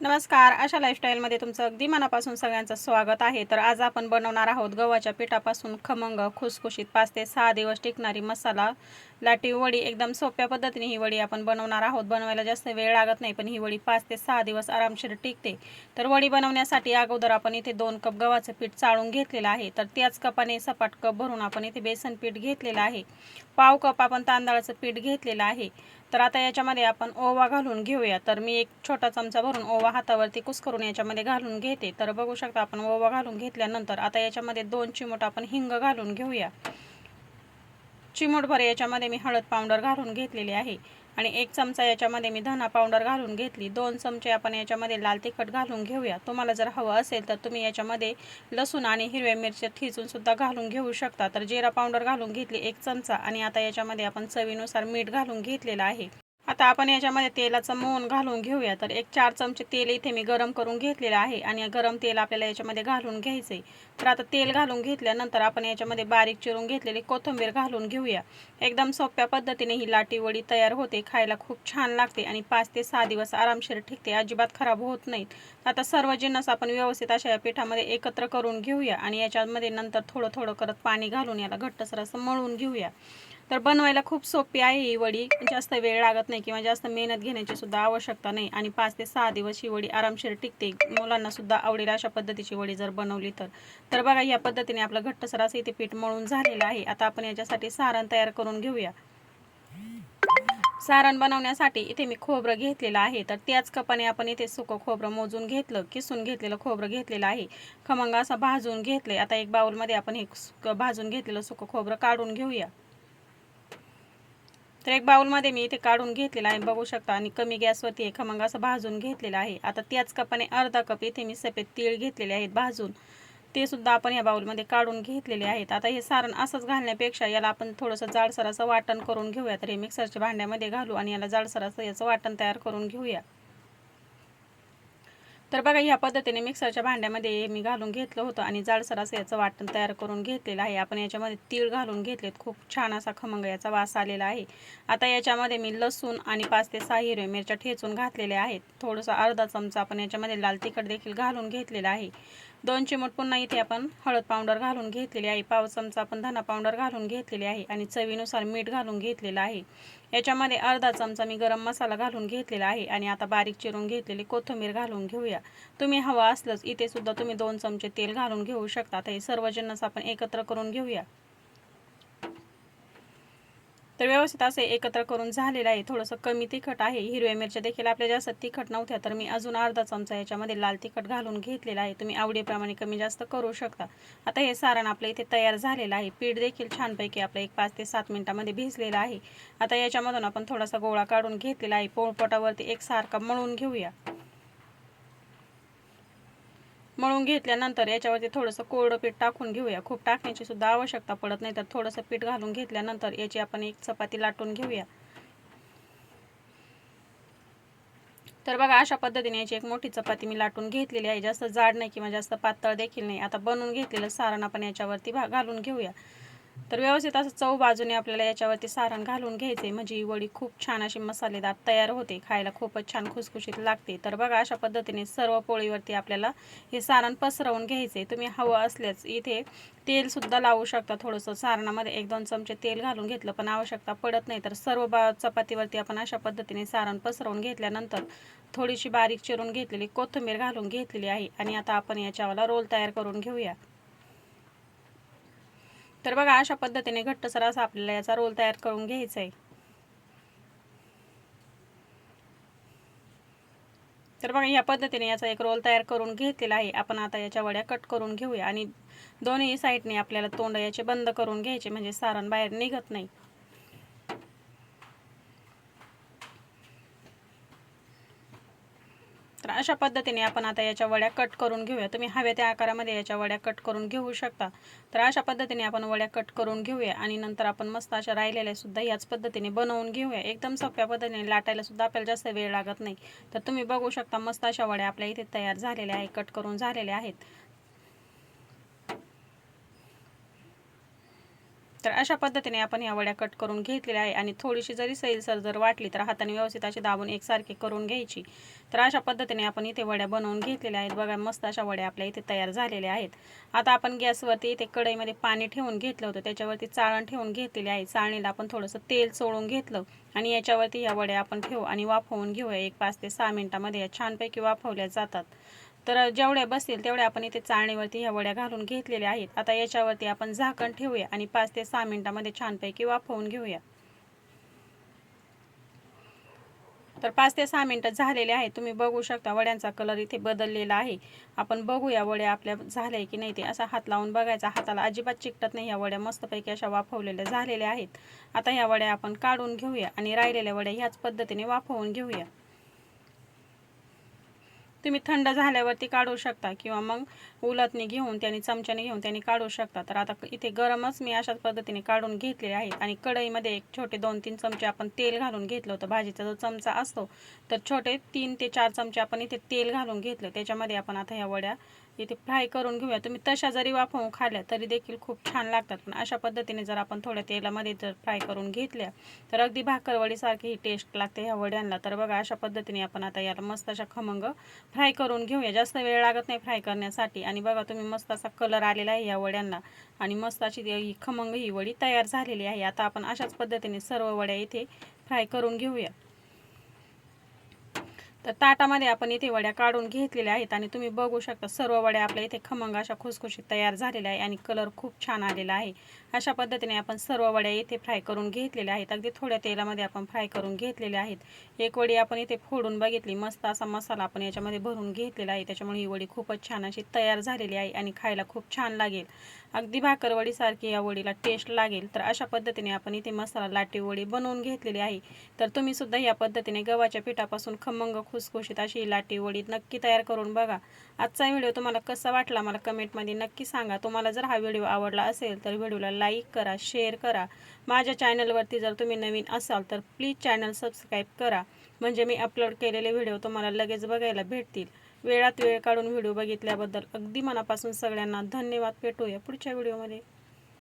नमस्कार. अशा लाईफस्टाईलमध्ये तुमचं अगदी मनापासून सगळ्यांचं स्वागत आहे. तर आज आपण बनवणार आहोत गव्हाच्या पिठापासून खमंग खुसखुशीत पाच ते सहा दिवस टिकणारी मसाला. लाटी वडी एकदम सोप्या पद्धतीने ही वडी आपण बनवणार आहोत. बनवायला जास्त वेळ लागत नाही पण ही वडी पाच ते सहा दिवस आरामशीर टिकते. तर वडी बनवण्यासाठी अगोदर आपण इथे दोन कप गव्हाचं पीठ चाळून घेतलेलं आहे. तर त्याच कपाने सपाट कप भरून आपण इथे बेसन पीठ घेतलेलं आहे. पाव कप आपण तांदळाचं पीठ घेतलेलं आहे. तर आता याच्यामध्ये आपण ओवा घालून घेऊया. तर मी एक छोटा चमचा भरून ओवा हातावरती कुस्करून याच्यामध्ये घालून घेते. तर बघू शकता आपण ओवा घालून घेतल्यानंतर आता याच्यामध्ये दोन चिमूट आपण हिंग घालून घेऊया. चिमूटभर याच्यामध्ये मी हळद पावडर घालून घेतलेली आहे. आणि एक चमचा याच्यामध्ये मी धना पावडर घालून घेतली. दोन चमचे आपण याच्यामध्ये लाल तिखट घालून घेऊया. तुम्हाला जर हवं असेल तर तुम्ही याच्यामध्ये लसूण आणि हिरव्या मिरच्या ठिचूनसुद्धा घालून घेऊ शकता. तर जिरा पावडर घालून घेतली एक चमचा आणि आता याच्यामध्ये आपण चवीनुसार मीठ घालून घेतलेलं आहे. आता आपण याच्यामध्ये तेलाचं मोहन घालून घेऊया. तर एक चार चमचे तेल इथे मी गरम करून घेतलेलं आहे आणि गरम तेल आपल्याला याच्यामध्ये घालून घ्यायचं आहे तर आता तेल घालून घेतल्यानंतर आपण याच्यामध्ये बारीक चिरून घेतलेली कोथिंबीर घालून घेऊया. एकदम सोप्या पद्धतीने ही लाटीवडी तयार होते खायला खूप छान लागते आणि पाच ते सहा दिवस आरामशीर टिकते अजिबात खराब होत नाहीत. आता सर्व जिन्नस आपण व्यवस्थित अशा या पिठामध्ये एकत्र करून घेऊया आणि याच्यामध्ये नंतर थोडं थोडं करत पाणी घालून याला घट्टसर असं मळून घेऊया. तर बनवायला खूप सोपी आहे ही वडी. जास्त वेळ लागत नाही किंवा जास्त मेहनत घेण्याची सुद्धा आवश्यकता नाही. आणि पाच ते सहा दिवस ही वडी आरामशीर टिकते. मुलांना सुद्धा आवडेल अशा पद्धतीची वडी जर बनवली तर. तर बघा या पद्धतीने आपलं घट्टसर असं इथे पीठ मळून झालेलं आहे. आता आपण याच्यासाठी सारण तयार करून घेऊया. सारण बनवण्यासाठी इथे मी खोबरं घेतलेलं आहे. तर त्याच कपाने आपण इथे सुकं खोबरं मोजून घेतलं किसून घेतलेलं खोबरं घेतलेलं आहे. खमंग असं भाजून घेतलंय. आता एक बाउलमध्ये आपण हे सुकं भाजून घेतलेलं सुकं खोबरं काढून घेऊया. तर एक बाउलमध्ये मी इथे काढून घेतलेलं आहे बघू शकता. आणि कमी गॅसवरती एक खमंग असं भाजून घेतलेलं आहे. आता त्याच कपाने अर्धा कप इथे मी सफेद तीळ घेतलेले आहेत भाजून. ते सुद्धा आपण या बाउलमध्ये काढून घेतलेले आहेत. आता हे सारण असंच घालण्यापेक्षा याला आपण थोडंसं जाडसर असं वाटण करून घेऊया. तर हे मिक्सरच्या भांड्यामध्ये घालू आणि याला जाडसर असं याचं वाटण तयार करून घेऊया. तर बघा ह्या पद्धतीने मिक्सरच्या भांड्यामध्ये मी घालून घेतलं होतं आणि जाडसर असं याचं वाटण तयार करून घेतलेलं आहे. आपण याच्यामध्ये तीळ घालून घेतलेत. खूप छान असा खमंग याचा वास आलेला आहे. आता याच्यामध्ये मी लसूण आणि पाच ते सहा हिरव्या मिरच्या ठेचून घातलेल्या आहेत. थोडंसं अर्धा चमचा आपण याच्यामध्ये लाल तिखट देखील घालून घेतलेलं आहे. दोन चिमूट पुन्हा इथे आपण हळद पावडर घालून घेतलेली आहे. पाव चमचा आपण धना पावडर घालून घेतलेली आहे आणि चवीनुसार मीठ घालून घेतलेलं आहे. याच्यामध्ये अर्धा चमचा मी गरम मसाला घालून घेतलेला आहे आणि आता बारीक चिरून घेतलेली कोथिंबीर घालून घेऊया. तुम्ही हवा असलंच इथे सुद्धा तुम्ही दोन चमचे तेल घालून घेऊ शकता. हे सर्व जिन्नस आपण एकत्र करून घेऊया. तर व्यवस्थित असे एकत्र करून झालेलं आहे. थोडंसं कमी तिखट आहे. हिरव्या मिरच्या देखील आपल्या जास्त तिखट नव्हत्या तर मी अजून अर्धा चमचा याच्यामध्ये लाल तिखट घालून घेतलेला आहे. तुम्ही आवडीप्रमाणे कमी जास्त करू शकता. आता हे सारण आपलं इथे तयार झालेलं आहे. पीठ देखील छानपैकी आपलं एक पाच ते सात मिनिटामध्ये भिजलेलं आहे. आता याच्यामधून आपण थोडासा गोळा काढून घेतलेला आहे. पोळपटावरती एकसारखा मळून घेऊया. मळून घेतल्यानंतर याच्यावरती थोडंसं कोरडं पीठ टाकून घेऊया. खूप टाकण्याची सुद्धा आवश्यकता पडत नाही तर थोडंसं पीठ घालून घेतल्यानंतर याची आपण एक चपाती लाटून घेऊया. तर बघा अशा पद्धतीने याची एक मोठी चपाती मी लाटून घेतलेली आहे. जास्त जाड नाही किंवा जास्त पातळ देखील नाही. आता बनवून घेतलेलं सारण आपण याच्यावरती घालून घेऊया. तर व्यवस्थित असं चव बाजूने आपल्याला याच्यावरती सारण घालून घ्यायचे. म्हणजे ही वडी खूप छान अशी मसालेदार तयार होते. खायला खूपच छान खुसखुशीत लागते. तर बघा अशा पद्धतीने सर्व पोळीवरती आपल्याला हे सारण पसरवून घ्यायचे. तुम्ही हवं असल्यास इथे तेलसुद्धा लावू शकता. थोडंसं सारणामध्ये एक दोन चमचे तेल घालून घेतलं पण आवश्यकता पडत नाही. तर सर्व बा चपातीवरती आपण अशा पद्धतीने सारण पसरवून घेतल्यानंतर थोडीशी बारीक चिरून घेतलेली कोथिंबीर घालून घेतलेली आहे. आणि आता आपण याच्यावाला रोल तयार करून घेऊया. तर बघा अशा पद्धतीने घट्टसर असा आपल्याला याचा रोल तयार करून घ्यायचा आहे तर बघा या पद्धतीने याचा एक रोल तयार करून घेतलेला आहे. आपण आता याच्या वड्या कट करून घेऊया आणि दोन्ही साईडने आपल्याला तोंड याचे बंद करून घ्यायचे म्हणजे सारण बाहेर निघत नाही. अशा पद्धतीने आपण आता याच्या वड्या कट करून घेऊया. तुम्ही हव्या त्या आकारामध्ये याच्या वड्या कट करून घेऊ शकता. तर अशा पद्धतीने आपण वड्या कट करून घेऊया आणि नंतर आपण मस्त अशा राहिलेल्या सुद्धा याच पद्धतीने बनवून घेऊया. एकदम सोप्या पद्धतीने लाटायला सुद्धा आपल्याला जास्त वेळ लागत नाही. तर तुम्ही बघू शकता मस्त अशा वड्या आपल्या इथे तयार झालेल्या आहे कट करून झालेल्या आहेत. तर अशा पद्धतीने आपण ह्या वड्या कट करून घेतलेल्या आहे आणि थोडीशी जरी सैलसर जर वाटली तर हाताने व्यवस्थित अशी दाबून एकसारखी करून घ्यायची. तर अशा पद्धतीने आपण इथे वड्या बनवून घेतलेल्या आहेत. बघा मस्त अशा वड्या आपल्या इथे तयार झालेल्या आहेत. आता आपण गॅसवरती इथे कढईमध्ये पाणी ठेवून घेतलं होतं. त्याच्यावरती चाळण ठेवून घेतलेली आहे. चाळणीला आपण थोडंसं तेल चोळून घेतलं आणि याच्यावरती ह्या वड्या आपण ठेवू आणि वाफवून घेऊया. एक पाच ते सहा मिनिटामध्ये या छानपैकी वाफवल्या जातात. तर जेवढ्या बसतील तेवढ्या आपण इथे चाळणीवरती ह्या वड्या घालून घेतलेल्या आहेत. आता याच्यावरती आपण झाकण ठेवूया आणि पाच ते सहा मिनिटामध्ये छानपैकी वाफवून घेऊया. तर पाच ते सहा मिनटं झालेले आहे तुम्ही बघू शकता वड्यांचा कलर इथे बदललेला आहे. आपण बघूया वड्या आपल्या झाल्या की नाही ते. असा हात लावून बघायचा. हाताला अजिबात चिकटत नाही. ह्या वड्या मस्तपैकी अशा वाफवलेल्या झालेल्या आहेत. आता ह्या वड्या आपण काढून घेऊया आणि राहिलेल्या वड्या ह्याच पद्धतीने वाफवून घेऊया. तुम्ही थंड झाल्यावरती काढू शकता किंवा मग उलतने घेऊन त्याने चमच्याने घेऊन त्याने काढू शकता. तर आता इथे गरमच मी अशाच पद्धतीने काढून घेतलेले आहेत. आणि कढईमध्ये एक छोटे दोन तीन चमचे आपण तेल घालून घेतलं होतं. भाजीचा जो चमचा असतो तर छोटे तीन ते चार चमचे आपण इथे तेल घालून घेतलं. त्याच्यामध्ये आपण आता ह्या वड्या इथे फ्राय करून घेऊया. तुम्ही तशा जरी वाफवून खाल्ल्या तरी देखील खूप छान लागतात. पण अशा पद्धतीने जर आपण थोड्या तेलामध्ये जर फ्राय करून घेतल्या तर अगदी भाकरवडीसारखी ही टेस्ट लागते ह्या वड्यांना. तर बघा अशा पद्धतीने आपण आता याला मस्त अशा खमंग फ्राय करून घेऊया. जास्त वेळ लागत नाही फ्राय करण्यासाठी. आणि बघा तुम्ही मस्त असा कलर आलेला आहे या वड्यांना. आणि मस्त अशी ही खमंग ही वडी तयार झालेली आहे. आता आपण अशाच पद्धतीने सर्व वड्या इथे फ्राय करून घेऊया. तर ताटामध्ये आपण इथे वड्या काढून घेतलेल्या आहेत आणि तुम्ही बघू शकता सर्व वड्या आपल्या इथे खमंग अशा खुसखुशीत तयार झालेल्या आहे आणि कलर खूप छान आलेला आहे. अशा पद्धतीने आपण सर्व वड्या इथे फ्राय करून घेतलेल्या आहेत. अगदी थोड्या तेलामध्ये आपण फ्राय करून घेतलेल्या आहेत. एक वडी आपण इथे फोडून बघितली. मस्त असा मसाला आपण याच्यामध्ये भरून घेतलेला आहे. त्याच्यामुळे ही वडी खूपच छान अशी तयार झालेली आहे आणि खायला खूप छान लागेल. अगदी भाकरवडीसारखी या वडीला टेस्ट लागेल. तर अशा पद्धतीने आपण इथे मसाला लाटी वडी बनवून घेतलेली आहे. तर तुम्ही सुद्धा या पद्धतीने गव्हाच्या पिठापासून खमंग खुसखुशीत अशी लाटी वडी नक्की तयार करून बघा. आजचा व्हिडिओ तुम्हाला कसा वाटला मला कमेंटमध्ये नक्की सांगा. तुम्हाला जर हा व्हिडिओ आवडला असेल तर व्हिडिओला लाईक करा शेअर करा. माझ्या चॅनलवरती जर तुम्ही नवीन असाल तर प्लीज चॅनल सबस्क्राईब करा. म्हणजे मी अपलोड केलेले व्हिडिओ तुम्हाला लगेच बघायला भेटतील. वेळात वेळ काढून व्हिडिओ बघितल्याबद्दल अगदी मनापासून सगळ्यांना धन्यवाद. भेटूया पुढच्या व्हिडिओमध्ये.